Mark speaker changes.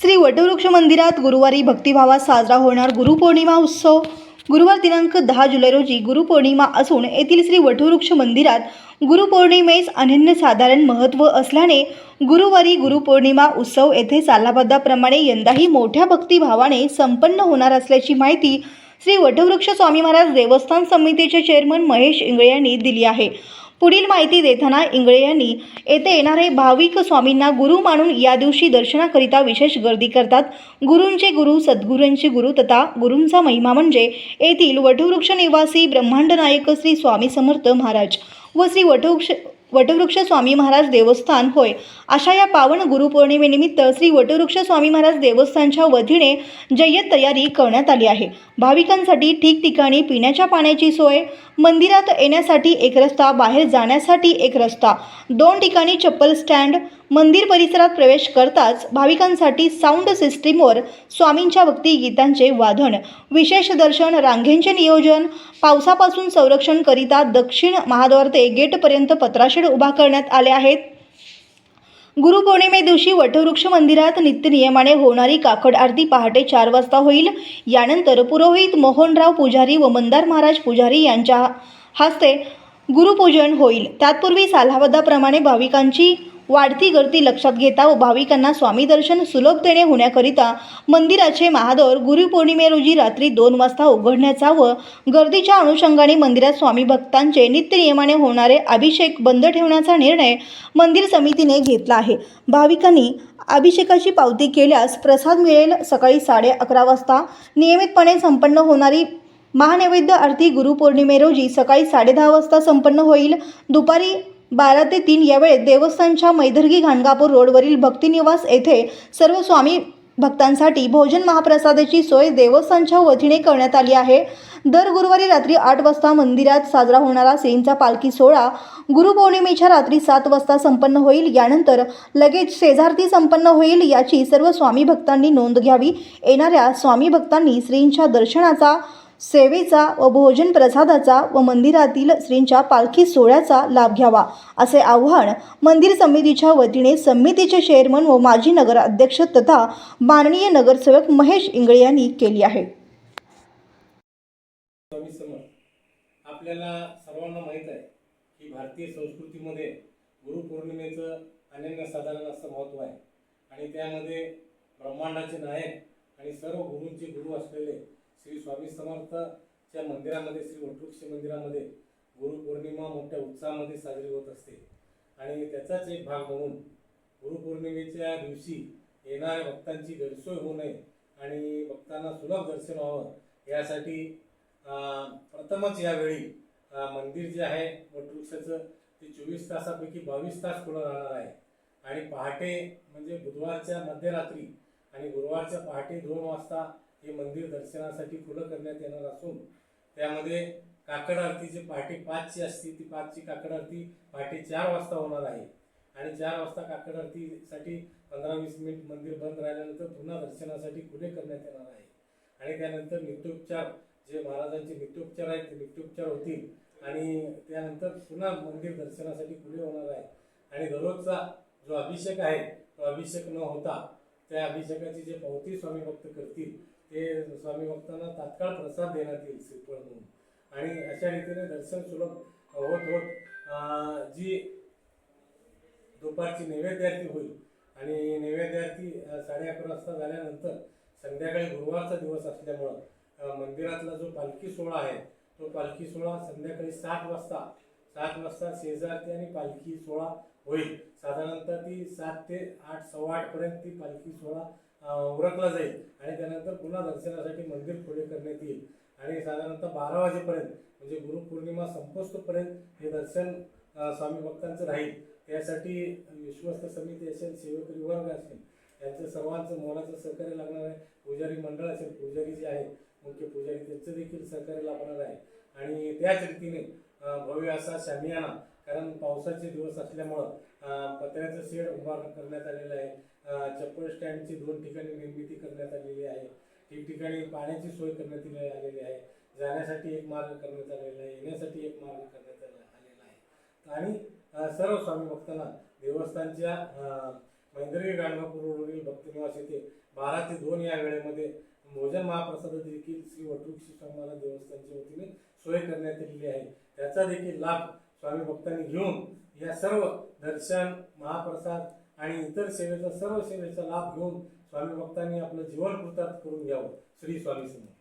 Speaker 1: श्री वटवृक्ष मंदिरात गुरुवारी भक्तिभावात साजरा होणार गुरुपौर्णिमा उत्सव. गुरुवार दिनांक दहा जुलै रोजी गुरुपौर्णिमा असून येथील श्री वटवृक्ष मंदिरात गुरुपौर्णिमेस अनन्यसाधारण महत्त्व असल्याने गुरुवारी गुरुपौर्णिमा उत्सव येथे सालाबद्धाप्रमाणे यंदाही मोठ्या भक्तिभावाने संपन्न होणार असल्याची माहिती श्री वटवृक्ष स्वामी महाराज देवस्थान समितीचे चेअरमन महेश इंगळे यांनी दिली आहे. पुढील माहिती देताना इंगळे यांनी येथे येणारे भाविक स्वामींना गुरु मानून या दिवशी दर्शनाकरिता विशेष गर्दी करतात. गुरूंचे गुरु सद्गुरूंचे गुरु तथा गुरूंचा महिमा म्हणजे येथील वटवृक्ष निवासी ब्रह्मांड नायक श्री स्वामी समर्थ महाराज व श्री वटवृक्ष वटवृक्ष स्वामी महाराज देवस्थान होय. अशा या पावन गुरुपौर्णिमेनिमित्त श्री वटवृक्ष स्वामी महाराज देवस्थानच्या वतीने जय्यत तयारी करण्यात आली आहे. भाविकांसाठी ठिकठिकाणी पिण्याच्या पाण्याची सोय मंदिरात येण्यासाठी एक रस्ता बाहेर जाण्यासाठी एक रस्ता दोन ठिकाणी चप्पल स्टँड मंदिर परिसरात प्रवेश करताच भाविकांसाठी साऊंड सिस्टीमवर स्वामींच्या भक्ती गीतांचे वादन विशेष दर्शन रांगेंचे नियोजन पावसापासून संरक्षण करिता दक्षिण महाद्वार ते गेटपर्यंत पत्राशेड उभा करण्यात आले आहेत. गुरुपौर्णिमे दिवशी वटवृक्ष मंदिरात नित्यनियमाने होणारी काकड आरती पहाटे चार वाजता होईल. यानंतर पुरोहित मोहनराव पुजारी व मंदार महाराज पुजारी यांच्या हस्ते गुरुपूजन होईल. तत्पूर्वी सालावदाप्रमाणे भाविकांची वाढती गर्दी लक्षात घेता व भाविकांना स्वामी दर्शन सुलभतेने होण्याकरिता मंदिराचे महादौर गुरुपौर्णिमे रोजी रात्री दोन वाजता उघडण्याचा व गर्दीच्या अनुषंगाने मंदिरात स्वामी भक्तांचे नित्यनियमाने होणारे अभिषेक बंद ठेवण्याचा निर्णय मंदिर समितीने घेतला आहे. भाविकांनी अभिषेकाची पावती केल्यास प्रसाद मिळेल सकाळी साडे अकरा वाजता. नियमितपणे संपन्न होणारी महानैवेद्य आरती गुरुपौर्णिमे रोजी सकाळी साडेदहा वाजता संपन्न होईल. दुपारी बारा ते तीन यावेळेत देवस्थानच्या मैदर्गी घाणगापूर रोडवरील भक्तिनिवास येथे सर्व स्वामी भक्तांसाठी भोजन महाप्रसादाची सोय देवस्थानच्या वतीने करण्यात आली आहे. दर गुरुवारी रात्री आठ वाजता मंदिरात साजरा होणारा श्रींचा पालखी सोहळा गुरुपौर्णिमेच्या रात्री सात वाजता संपन्न होईल. यानंतर लगेच शेजारती संपन्न होईल याची सर्व स्वामी भक्तांनी नोंद घ्यावी. येणाऱ्या स्वामी भक्तांनी श्रींच्या दर्शनाचा सेवेचा व भोजन प्रसादाचा व मंदिरातील श्रींच्या पालखी सोहळ्याचा लाभ घ्यावा असे आव्हान मंदिर समितीच्या वतीने समितीचे चेअरमन व माजी नगराध्यक्ष तथा माननीय नगरसेवक महेश इंगळे यांनी केली आहे.
Speaker 2: आपल्याला सर्वांना माहीत आहे की भारतीय संस्कृतीमध्ये गुरुपौर्णिमेचं अनन्यसाधारण असं महत्त्व आहे. आणि त्यामध्ये ब्रह्मांडाचे नायक आणि सर्व गुरूंचे गुरु असलेले श्री समर्थच्या मंदिरामध्ये श्री वटवृक्ष मंदिरामध्ये गुरुपौर्णिमा मोठ्या उत्साहामध्ये साजरी होत असते. आणि त्याचाच एक भाग म्हणून गुरुपौर्णिमेच्या दिवशी येणाऱ्या भक्तांची गैरसोय होऊ नये आणि भक्तांना सुलभ दर्शन व्हावं यासाठी प्रथमच यावेळी मंदिर जे आहे वटवृक्षाचं ते चोवीस तासापैकी बावीस तास खुलं राहणार आहे. आणि पहाटे म्हणजे बुधवारच्या मध्यरात्री आणि गुरुवारच्या पहाटे दोन वाजता हे मंदिर दर्शनासाठी खुलं करण्यात येणार असून त्यामध्ये काकड आरती जी पहाटे पाचची असते ती पाचची काकड आरती पहाटे चार वाजता होणार आहे. आणि चार वाजता काकड आरतीसाठी पंधरा वीस मिनिट मंदिर बंद राहिल्यानंतर पुन्हा दर्शनासाठी खुले करण्यात येणार आहे. आणि त्यानंतर नित्योपचार जे महाराजांचे नित्योपचार आहेत ते नित्योपचार होतील. आणि त्यानंतर पुन्हा मंदिर दर्शनासाठी खुले होणार आहे. आणि दररोजचा जो अभिषेक आहे तो अभिषेक न होता त्या अभिषेकाची जे पावती स्वामी भक्त करतील ते स्वामी भक्तांना तात्काळ प्रसाद देण्यात येईल श्रीफळ म्हणून. आणि अशा रीतीने दर्शन सुलभ होत होत जी दुपारची नैवेद्यार्थी होईल आणि नैवेद्यार्थी साडे अकरा वाजता झाल्यानंतर संध्याकाळी गुरुवारचा दिवस असल्यामुळं मंदिरातला जो पालखी सोहळा आहे तो पालखी सोहळा संध्याकाळी सात वाजता सात वाजता शेजारती आणि पालखी सोहळा होईल. साधारणतः ती सात ते आठ सव्वा आठपर्यंत ती पालखी सोहळा उरकला जाईल. आणि त्यानंतर पुन्हा दर्शनासाठी मंदिर खुले करण्यात येईल. आणि साधारणतः बारा वाजेपर्यंत म्हणजे गुरुपौर्णिमा संपोस्तपर्यंत हे दर्शन स्वामी भक्तांचं राहील. त्यासाठी विश्वस्त समिती असेल सेवेकरी वर्ग असेल यांचं सर्वांचं मोलाचं सहकार्य लागणार आहे. पुजारी मंडळ असेल पुजारी जे आहेत मुख्य पुजारी त्यांचं देखील सहकार्य लाभणार आहे. आणि त्याच रीतीने भव्य असा शामियाना कारण पावसाचे दिवस असल्यामुळं पत्र्याचं शेड उभा करण्यात आलेलं आहे. चप्पल स्टँडची दोन ठिकाणी निर्मिती करण्यात आलेली आहे. ठिकठिकाणी पाण्याची सोय करण्यात आलेली आहे. जाण्यासाठी एक मार्ग करण्यात आलेला आहे. येण्यासाठी एक मार्ग करण्यात आलेला आहे. आणि सर्व स्वामी भक्तांना देवस्थानच्या अं, गाणगापूर रोडवरील भक्तनिवास येथे बारा ते दोन या वेळेमध्ये भोजन महाप्रसाद देखील श्री वटवृक्ष समाला देवस्थानच्या वतीने सोय करण्यात आलेली आहे. त्याचा देखील लाभ स्वामी भक्तांनी घेऊन या सर्व दर्शन महाप्रसाद आणि इतर सेवेचा सर्व सेवेचा लाभ घेऊन स्वामी भक्तांनी आपलं जीवन कृतार्थ करून घ्यावं. श्री स्वामी समर्थ.